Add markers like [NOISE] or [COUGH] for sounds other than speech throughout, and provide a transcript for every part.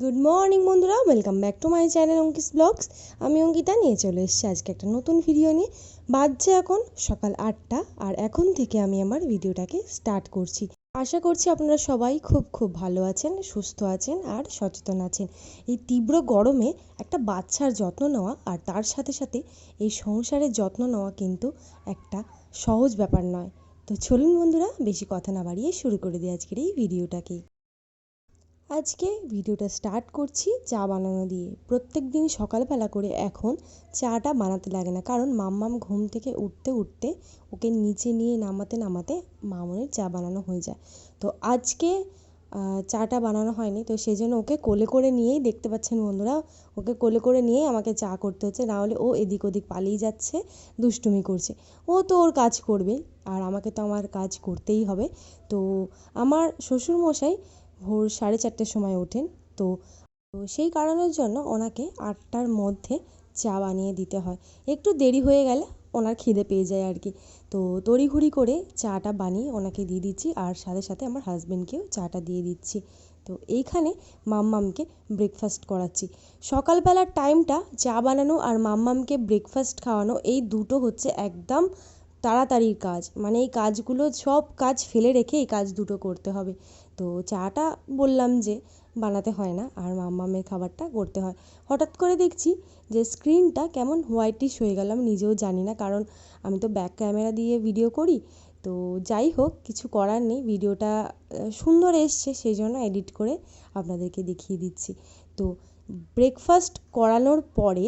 Good morning বন্ধুরা। Welcome back to my channel Ankis blogs আমি অঙ্কিতা, নিয়ে চলে এসেছি আজকে একটা নতুন ভিডিও নিয়ে। বাজছে এখন সকাল আটটা, আর এখন থেকে আমি আমার ভিডিওটাকে স্টার্ট করছি। আশা করছি আপনারা সবাই খুব খুব ভালো আছেন, সুস্থ আছেন, আর সচেতন আছেন। এই তীব্র গরমে একটা বাচ্চার যত্ন নেওয়া, আর তার সাথে সাথে এই সংসারের যত্ন নেওয়া কিন্তু একটা সহজ ব্যাপার নয়। তো চলুন বন্ধুরা, বেশি কথা না বাড়িয়ে শুরু করে দিই আজকের এই ভিডিওটাকে আজকে ভিডিওটা স্টার্ট করছি চা বানানো দিয়ে। প্রত্যেক দিন সকালবেলা করে এখন চাটা বানাতে লাগে না। কারণ মাম্মাম ঘুম থেকে উঠতে উঠতে ওকে নিচে নিয়ে নামাতে নামাতে মামনের চা বানানো হয়ে যায়। তো আজকে চাটা বানানো হয়নি। তো সেই জন্য ওকে কোলে করে নিয়েই দেখতে পাচ্ছেন বন্ধুরা, ওকে কোলে করে নিয়েই আমাকে চা করতে হচ্ছে। নাহলে ও এদিক ওদিক পালিয়ে যাচ্ছে, দুষ্টুমি করছে। ও তো ওর কাজ করবেই আর আমাকে তো আমার কাজ করতেই হবে। তো আমার শ্বশুরমশাই ভোর সাড়ে চারটের সময় ওঠেন। তো তো সেই কারণের জন্য ওনাকে আটটার মধ্যে চা বানিয়ে দিতে হয়। একটু দেরি হয়ে গেলে ওনার খিদে পেয়ে যায় আর কি। তো তড়িঘড়ি করে চাটা বানিয়ে ওনাকে দিয়ে দিচ্ছি আর সাথে সাথে আমার হাজব্যান্ডকেও চাটা দিয়ে দিচ্ছি। তো এইখানে মাম্মামকে ব্রেকফাস্ট করাচ্ছি। সকালবেলার টাইমটা চা বানানো আর মাম্মামকে ব্রেকফাস্ট খাওয়ানো, এই দুটো হচ্ছে একদম তাড়াতাড়ির কাজ। মানে এই কাজগুলো সব কাজ ফেলে রেখে এই কাজ দুটো করতে হবে। তো চাটা বললাম যে বানাতে হয় না, আর মাম্মামের খাবারটা করতে হয়। হঠাৎ করে দেখছি যে স্ক্রিনটা কেমন হোয়াইটিশ হয়ে গেল, আমি নিজেও জানি না, কারণ আমি তো ব্যাক ক্যামেরা দিয়ে ভিডিও করি। তো যাই হোক, কিছু করার নেই, ভিডিওটা সুন্দর এসছে সেই জন্য এডিট করে আপনাদেরকে দেখিয়ে দিচ্ছি। তো ব্রেকফাস্ট করানোর পরে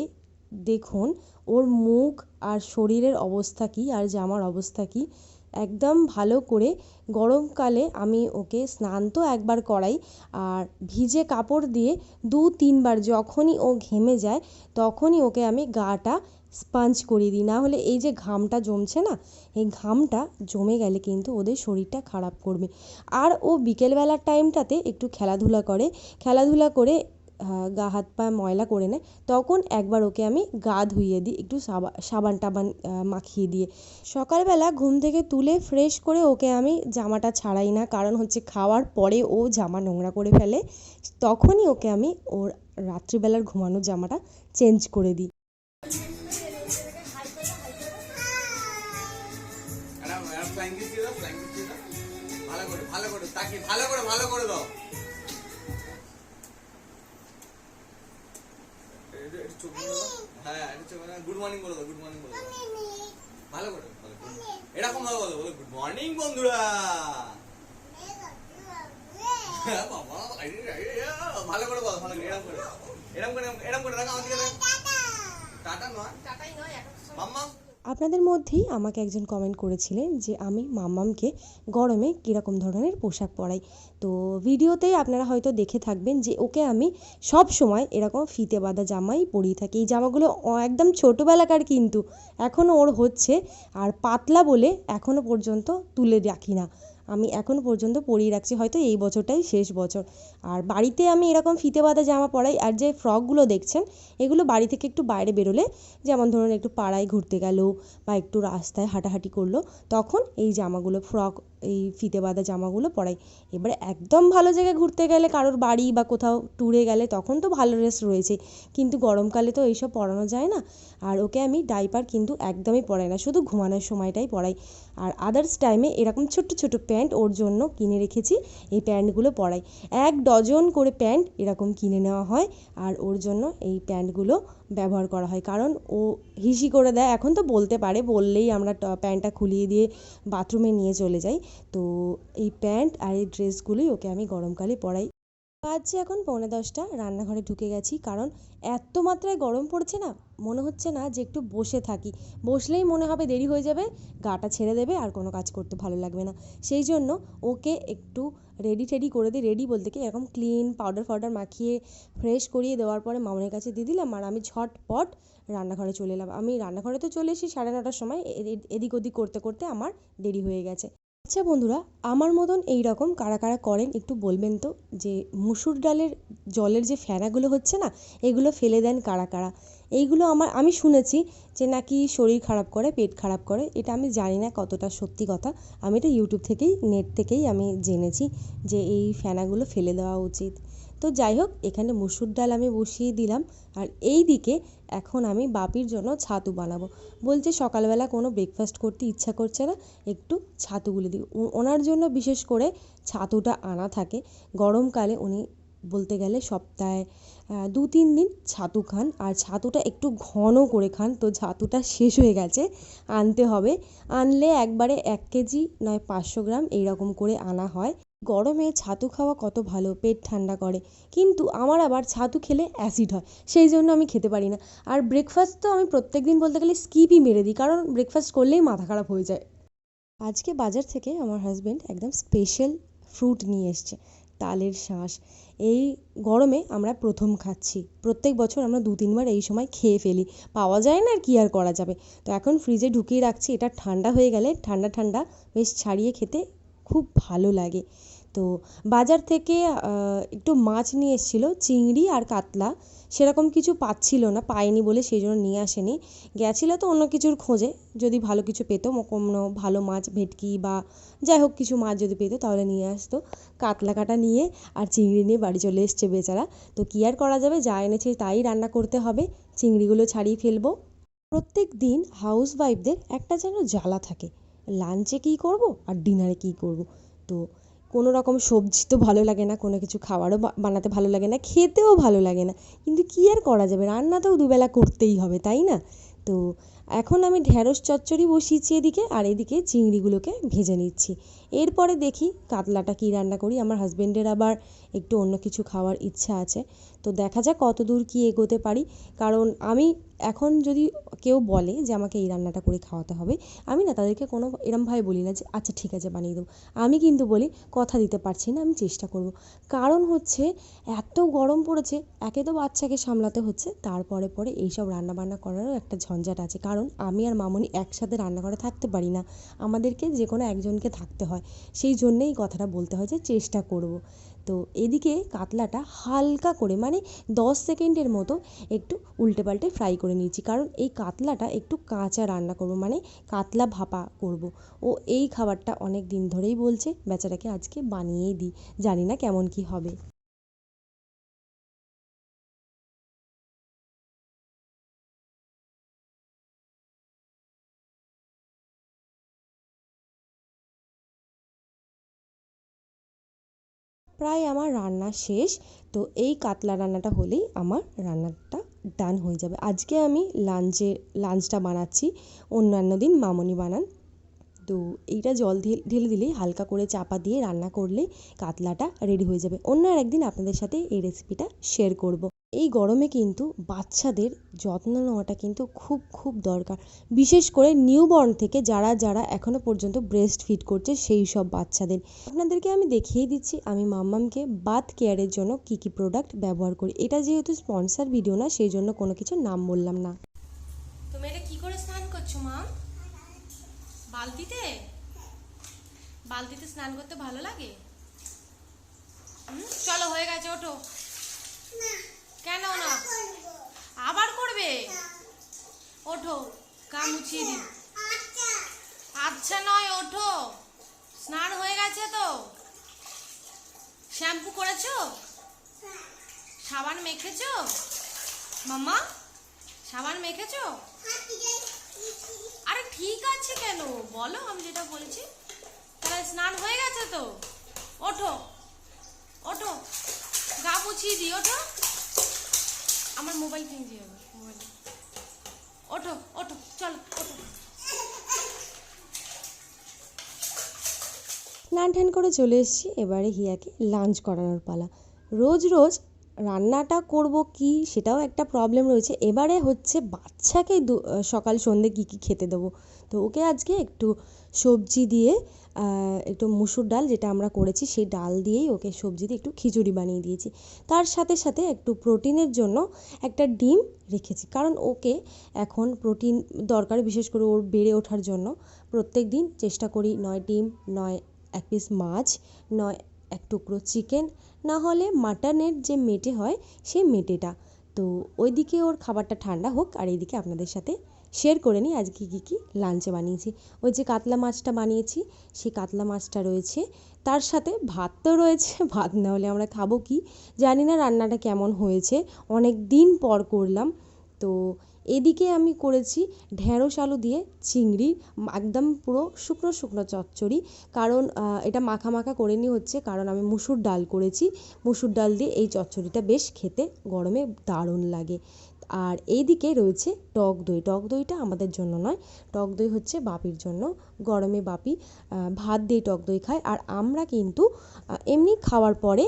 দেখুন, ওর মুখ আর শরীরের অবস্থা কী, আর জামার অবস্থা কী একদম ভালো করে গরমকালে আমি ওকে স্নান তো একবার করাই, আর ভিজে কাপড় দিয়ে দু তিনবার যখনই ও ঘেমে যায়, তখনই ওকে আমি গাটা স্পঞ্জ করিয়ে দিই। না হলে এই যে ঘামটা জমছে না, এই ঘামটা জমে গেলে কিন্তু ওদের শরীরটা খারাপ করবে। আর ও বিকেলবেলার টাইমটাতে একটু খেলাধুলা করে খেলাধুলা করে গা, হাত, পা ময়লা করে নেয়, তখন একবার ওকে আমি গা ধুইয়ে দিই, একটু সাবা, সাবান টাবান মাখিয়ে দিয়ে। সকালবেলা ঘুম থেকে তুলে ফ্রেশ করে ওকে আমি জামাটা ছাড়াই না, কারণ হচ্ছে খাওয়ার পরে ও জামা নোংরা করে ফেলে, তখনই ওকে আমি ওর রাত্রিবেলার ঘুমানোর জামাটা চেঞ্জ করে দিই। ভালো করে ভালো করে, তাকি ভালো করে ভালো করে দাও এটা- এটা চোখ বলে দাও। হ্যাঁ এটা চোখ বলে দাও। গুড মর্নিং বলো গুড মর্নিং বলো ভালো করে ভালো করে। এরকম ভাবে বলো বলো গুড মর্নিং বন্ধুরা। হ্যাঁ, ভালো করে বলো ভালো করে এরকম করে এরকম করে এরকম করে রাখো আমাকে টাটা। নয়? মাম্মা? আপনাদের মধ্যেই আমাকে একজন কমেন্ট করেছিলেন যে আমি মাম্মামকে গরমে কীরকম ধরনের পোশাক পরাই। তো ভিডিওতেই আপনারা হয়তো দেখে থাকবেন যে ওকে আমি সব সময় এরকম ফিতে বাঁধা জামাই পরিয়ে থাকি। এই জামাগুলো একদম ছোটোবেলাকার কিন্তু। এখনও ওর হচ্ছে। আর পাতলা বলে এখনও পর্যন্ত তুলে রাখি না। আমি এখন পর্যন্ত পরিয়ে রাখছি, হয়তো এই বছরটাই শেষ বছর। আর বাড়িতে আমি এরকম ফিতে বাঁধা জামা পরাই, আর যে ফ্রকগুলো দেখছেন, এগুলো বাড়ি থেকে একটু বাইরে বেরোলে, যেমন ধরুন একটু পাড়ায় ঘুরতে গেল বা একটু রাস্তায় হাঁটাহাঁটি করল, তখন এই জামাগুলো, ফ্রক এই ফিতে বাঁধা জামাগুলো পরাই। এবারে একদম ভালো জায়গায় ঘুরতে গেলে কারোর বাড়ি বা কোথাও ট্যুরে গেলে তখন তো ভালো ড্রেস রয়েছে। কিন্তু গরমকালে তো এইসব পরানো যায় না। আর ওকে আমি ডাইপার কিন্তু একদমই পরাই না, শুধু ঘুমানোর সময়টাই পরাই। আর আদার্স টাইমে এরকম ছোট্ট ছোট প্যান্ট ওর জন্য কিনে রেখেছি, এই প্যান্টগুলো পরাই। এক ডজন করে প্যান্ট এরকম কিনে নেওয়া হয়, আর ওর জন্য এই প্যান্টগুলো ব্যবহার করা হয়। কারণ ও হিসি করে দেয়। এখন তো বলতে পারে, বললেই আমরা প্যান্টটা খুলিয়ে দিয়ে বাথরুমে নিয়ে চলে যাই। তো এই প্যান্ট আর এই ড্রেসগুলোই ওকে আমি গরমকালে পরাই। বাজছে এখন পৌনে দশটা। রান্নাঘরে ঢুকে গেছি কারণ এত মাত্রায় গরম পড়ছে না, মনে হচ্ছে না যে একটু বসে থাকি। বসলেই মনে হবে দেরি হয়ে যাবে, গাটা ছেড়ে দেবে আর কোনো কাজ করতে ভালো লাগবে না। সেই জন্য ওকে একটু রেডি টেডি করে দিই রেডি বলতে কি এরকম ক্লিন পাউডার ফাউডার মাখিয়ে ফ্রেশ করিয়ে দেওয়ার পরে মামনের কাছে দিয়ে দিলাম আর আমি ঝটপট রান্নাঘরে চলে এলাম। আমি রান্নাঘরে তো চলে এসেছি সাড়ে নটার সময় এদিক ওদিক করতে করতে আমার দেরি হয়ে গেছে। আচ্ছা বন্ধুরা, আমার মতন এই রকম কারা কারা করেন একটু বলবেন তো? যে মুসুর ডালের জলের যে ফেনাগুলো হচ্ছে না, এগুলো ফেলে দেন কারা কারা? এইগুলো আমার, আমি শুনেছি যে নাকি শরীর খারাপ করে, পেট খারাপ করে, এটা আমি জানি না কতটা সত্যি কথা। আমি এটা ইউটিউব থেকেই, নেট থেকেই আমি জেনেছি যে এই ফেনাগুলো ফেলে দেওয়া উচিত। তো যাই হোক, এখানে মুসুর ডাল আমি বসিয়ে দিলাম। আর এই দিকে এখন আমি বাপির জন্য ছাতু বানাবো। বলছে, সকালবেলা কোনো ব্রেকফাস্ট করতে ইচ্ছা করছে না, একটু ছাতু গুলে দিই ওনার জন্য বিশেষ করে ছাতুটা আনা থাকে। গরমকালে উনি বলতে গেলে সপ্তাহে দু তিন দিন ছাতু খান। আর ছাতুটা একটু ঘন করে খান, তো ছাতুটা শেষ হয়ে গেছে, আনতে হবে। আনলে একবারে এক কেজি নয় পাঁচশো গ্রাম এইরকম করে আনা হয়। গরমে ছাতু খাওয়া কত ভালো, পেট ঠান্ডা করে। কিন্তু আমার আবার ছাতু খেলে অ্যাসিড হয়, সেই জন্য আমি খেতে পারি না। আর ব্রেকফাস্ট তো আমি প্রত্যেক দিন বলতে গেলে স্কিপই মেরে দিই, কারণ ব্রেকফাস্ট করলেই মাথা খারাপ হয়ে যায়। আজকে বাজার থেকে আমার হাজব্যান্ড একদম স্পেশাল ফ্রুট নিয়ে এসছে, তালের শাঁস। এই গরমে আমরা প্রথম খাচ্ছি। প্রত্যেক বছর আমরা দু তিনবার এই সময় খেয়ে ফেলি। পাওয়া যায় না আর কি আর করা যাবে। তো এখন ফ্রিজে ঢুকিয়ে রাখছি, এটা ঠান্ডা হয়ে গেলে ঠান্ডা ঠান্ডা বেশ ছাড়িয়ে খেতে খুব ভালো লাগে। তো বাজার থেকে একটু মাছ নিয়ে এসেছিল, চিংড়ি আর কাতলা। সেরকম কিছু পাচ্ছিল না পায়নি বলে সেই জন্য নিয়ে আসেনি। গেছিল তো অন্য কিছুর খোঁজে, যদি ভালো কিছু পেতো কোনো ভালো মাছ, ভেটকি বা যাই হোক কিছু মাছ যদি পেতো, তাহলে নিয়ে আসতো। কাতলা কাটা নিয়ে আর চিংড়ি নিয়ে বাড়ি চলে এসছে বেচারা। তো কী আর করা যাবে, যা এনেছে তাই রান্না করতে হবে। চিংড়িগুলো ছাড়িয়ে ফেলব। প্রত্যেক দিন হাউস ওয়াইফদের একটা যেন জ্বালা থাকে। লাঞ্চে কী করব আর ডিনারে কী করব? তো কোনো রকম সবজি তো ভালো লাগে না, কোনো কিছু খাবারও বানাতে ভালো লাগে না, খেতেও ভালো লাগে না। কিন্তু কী আর করা যাবে? রান্না তো দুবেলা করতেই হবে, তাই না? তো এখন আমি ঢ্যাঁড়স চচ্চড়ি বসিয়েছি এদিকে, আর এদিকে চিংড়িগুলোকে ভেজে নিচ্ছি। এরপরে দেখি কাতলাটা কী রান্না করি। আমার হাজব্যান্ডের আবার একটু অন্য কিছু খাওয়ার ইচ্ছা আছে। তো দেখা যাক কত দূর কী এগোতে পারি। কারণ আমি এখন যদি কেউ বলে যে আমাকে এই রান্নাটা করে খাওয়াতে হবে, আমি না তাদেরকে কোনো এরমভাবে বলি না যে আচ্ছা ঠিক আছে, বানিয়ে দেবো। আমি কিন্তু বলি, কথা দিতে পারছি না, আমি চেষ্টা করব। কারণ হচ্ছে এত গরম পড়েছে, একে তো বাচ্চাকে সামলাতে হচ্ছে, তারপরে পরে এইসব রান্না বান্না করারও একটা ঝঞ্ঝাট আছে। কারণ আমি আর মামনি একসাথে রান্নাঘরে থাকতে পারি না। আমাদেরকে যে কোনো একজনকে থাকতে হয়। সেই জন্যেই কথাটা বলতে হয় যে চেষ্টা করব। তো এদিকে কাতলাটা হালকা করে মানে দশ সেকেন্ডের মতো একটু উল্টে পাল্টে ফ্রাই করে নিয়েছি। কারণ এই কাতলাটা একটু কাঁচা রান্না করব মানে কাতলা ভাপা করব। ও এই খাবারটা অনেক দিন ধরেই বলছে, বেচারাকে আজকে বানিয়েই দিই। জানি না কেমন কী হবে। প্রায় আমার রান্না শেষ, তো এই কাতলা রান্নাটা হলেই আমার রান্নাটা ডান হয়ে যাবে। আজকে আমি লাঞ্চে, লাঞ্চটা বানাচ্ছি, অন্যান্য দিন মামনি বানান। তো এইটা জল ঢেলে দিলেই হালকা করে চাপা দিয়ে রান্না করলে কাতলাটা রেডি হয়ে যাবে। অন্য একদিন আপনাদের সাথে এই রেসিপিটা শেয়ার করব। এই গরমে কিন্তু বাচ্চাদের যত্ন নেওয়াটা কিন্তু খুব খুব দরকার। বিশেষ করে নিউবর্ন থেকে যারা যারা এখনও পর্যন্ত ব্রেস্ট ফিড করছে সেই সব বাচ্চাদের। আপনাদেরকে আমি দেখিয়ে দিচ্ছি আমি মাম্মামকে বাথ কেয়ারের জন্য কী কী প্রোডাক্ট ব্যবহার করি। এটা যেহেতু স্পন্সার ভিডিও না সেই জন্য কোনো কিছু নাম বললাম না। তুমি এটা কি করে স্নান করছ মা? বালতিতে? বালতিতে স্নান করতে ভালো লাগে? চলো হয়ে গেছে ওঠো। কেন না? আবার করবে? ওঠো, গা মুছিয়ে দিই আচ্ছা নয়, ওঠো। স্নান হয়ে গেছে তো? শ্যাম্পু করেছ? সাবান মেখেছো? মাম্মা, সাবান মেখেছো? আরে ঠিক আছে কেন? বলো, আমি যেটা বলছি। তাহলে স্নান হয়ে গেছে তো? ওঠো ওঠো। গা মুছিয়ে দিই, ওঠো। আমার মোবাইল কিনতে হবে মোবাইল। ওঠো ওঠো চলো ওঠো স্নান টান করে চলে এসেছি, এবারে হিয়াকে লাঞ্চ করানোর পালা। রোজ রোজ রান্নাটা করব কি, সেটাও একটা প্রবলেম রয়েছে। এবারে হচ্ছে বাচ্চাকে সকাল সন্ধে কী কী খেতে দেবো? তো ওকে আজকে একটু সবজি দিয়ে একটু মুসুর ডাল যেটা আমরা করেছি, সেই ডাল দিয়েই ওকে সবজি দিয়ে একটু খিচুড়ি বানিয়ে দিয়েছি। তার সাথে সাথে একটু প্রোটিনের জন্য একটা ডিম রেখেছি। কারণ ওকে এখন প্রোটিন দরকার, বিশেষ করে ওর বেড়ে ওঠার জন্য। প্রত্যেক দিন চেষ্টা করি নয় ডিম, নয় এক পিস মাছ, নয় এক টুকরো চিকেন, না হলে মাটনের যে মেটে হয় সেই মেটেটা। তো ওইদিকে ওর খাবারটা ঠান্ডা হোক, আর এইদিকে আপনাদের সাথে শেয়ার করে নিই। আজকে কী কী? লাঞ্চে বানিয়েছি। ওই যে কাতলা মাছটা বানিয়েছি, সেই কাতলা মাছটা রয়েছে। তার সাথে ভাত তো রয়েছে। [LAUGHS] ভাত না হলে আমরা খাব কি? জানি না রান্নাটা কেমন হয়েছে। অনেক দিন পর করলাম। তো এদিকে আমি করেছি ঢ্যাঁড়স আলু দিয়ে চিংড়ি, একদম পুরো শুকনো শুকনো চচ্চড়ি। কারণ এটা মাখা মাখা করে নিয়ে হচ্ছে। কারণ আমি মুসুর ডাল করেছি। মুসুর ডাল দিয়ে এই চচ্চড়িটা বেশ খেতে গরমে দারুণ লাগে। আর এইদিকে রয়েছে টক দই। টক দইটা আমাদের জন্য নয়, টক দই হচ্ছে বাপির জন্য, গরমে বাপি ভাত দিয়ে টক দই খায়। আর আমরা কিন্তু এমনি খাওয়ার পরে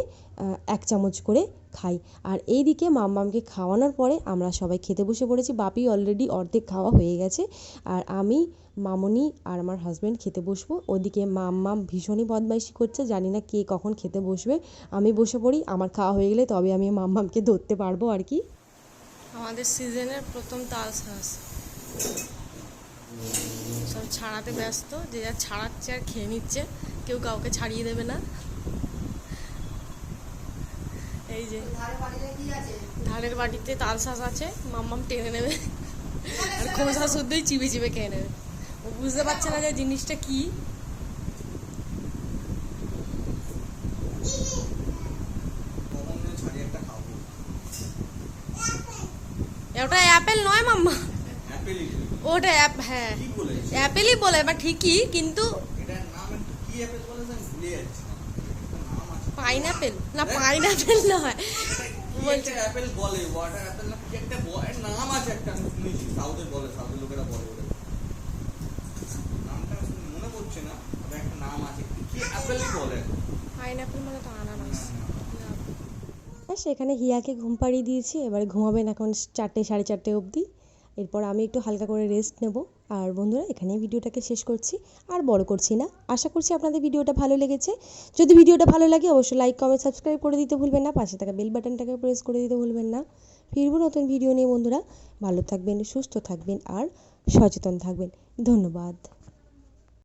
এক চামচ করে খাই। আর এইদিকে মাম্মামকে খাওয়ানোর পরে আমরা সবাই খেতে বসে পড়েছি। বাপি অলরেডি অর্ধেক খাওয়া হয়ে গেছে। আর আমি, মামনি আর আমার হাজব্যান্ড খেতে বসবো। ওদিকে মাম্মাম ভীষণই বদমাইশি করছে। জানি না কে কখন খেতে বসবে। আমি বসে পড়ি, আমার খাওয়া হয়ে গেলে তবে আমি মাম্মামকে ধরতে পারব আর কি। আমাদের সিজনের প্রথম তাল শ্বাস সব ছাড়াতে ব্যস্ত, যে যা ছাড়াচ্ছে আর খেয়ে নিচ্ছে, কেউ কাউকে ছাড়িয়ে দেবে না। এই যে, ধারের বাটিতে তাল শ্বাস আছে, মাম্মাম টেনে নেবে। আর খোসা শুদ্ধই চিবে চিবে খেয়ে নেবে। ও বুঝতে পারছে না যে জিনিসটা কি কখন ছাড়িয়ে একটা খাব ওটা অ্যাপেল নয় মাম্মা। ওটা অ্যাপ হ্যাঁ। অ্যাপেলই বলে বা ঠিকই কিন্তু বলেছে পাইনাপেল। না পাইনাপেল নয়। একটা অ্যাপেল বলে ওয়াটার অ্যাপেল না কি একটা নাম আছে একটা শুনেছি সাউথে বলে সাউথের লোকেরা বলে ওটা নামটা মনে পড়ছে না একটা নাম আছে কি অ্যাপেলই বলে? পাইনাপেল মানে তো আনারস। আর সেখানে হিয়াকে ঘুম পাড়িয়ে দিয়েছি। এবারে ঘুমাবেন এখন চারটে, সাড়ে চারটে অবধি। এরপর আমি একটু হালকা করে রেস্ট নেব। আর বন্ধুরা এখানে ভিডিওটাকে শেষ করছি। আর বড় করছি না। আশা করছি আপনাদের ভিডিওটা ভালো লেগেছে। যদি ভিডিওটা ভালো লাগে, অবশ্যই লাইক কমেন্ট সাবস্ক্রাইব করে দিতে ভুলবেন না। পাশে থাকা বেল বাটনটাকে প্রেস করে দিতে ভুলবেন না। ফিরবো নতুন ভিডিও নিয়ে, বন্ধুরা। ভালো থাকবেন, সুস্থ থাকবেন, আর সচেতন থাকবেন। ধন্যবাদ।